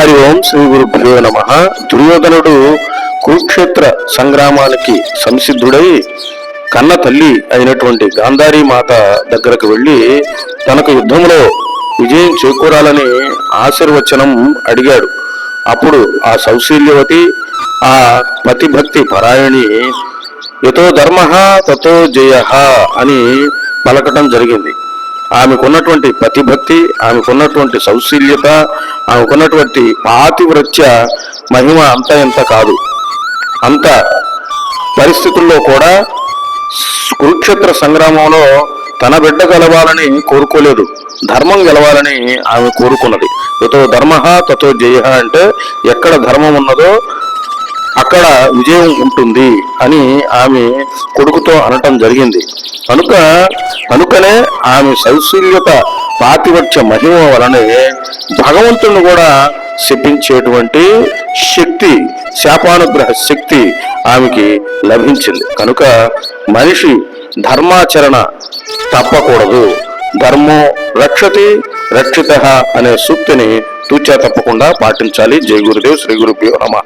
హరి ఓం శ్రీ గురుభ్యో నమ. దుర్యోధనుడు కురుక్షేత్ర సంగ్రామానికి సంసిద్ధుడై కన్న తల్లి అయినటువంటి గాంధారీ మాత దగ్గరకు వెళ్ళి తనకు యుద్ధంలో విజయం చేకూరాలని ఆశీర్వచనం అడిగాడు. అప్పుడు ఆ సౌశీల్యవతి ఆ పతిభక్తి పరాయణి యతో ధర్మ తతో జయ అని పలకటం జరిగింది. ఆమెకున్నటువంటి ప్రతిభక్తి ఆమెకున్నటువంటి సౌశీల్యత ఆమెకున్నటువంటి పాతివ్రత్య మహిమ అంత ఎంత కాదు. అంత పరిస్థితుల్లో కూడా కురుక్షేత్ర సంగ్రామంలో తన బిడ్డ గెలవాలని కోరుకోలేదు. ధర్మం గెలవాలని ఆమె కోరుకున్నది. ఎతో ధర్మ తతో జయ అంటే ఎక్కడ ధర్మం ఉన్నదో అక్కడ విజయం ఉంటుంది అని ఆమె కొడుకుతో అనటం జరిగింది. కనుక కనుకనే ఆమె సౌశీల్యత పాతివత్య మహిమ వలనే భగవంతుని కూడా శపించేటువంటి శక్తి శాపానుగ్రహ శక్తి ఆమెకి లభించింది. కనుక మనిషి ధర్మాచరణ తప్పకూడదు. ధర్మో రక్షతి రక్షిత అనే సూక్తిని తూచా తప్పకుండా పాటించాలి. జై గురుదేవ్ శ్రీ గురుభ్యో నమ.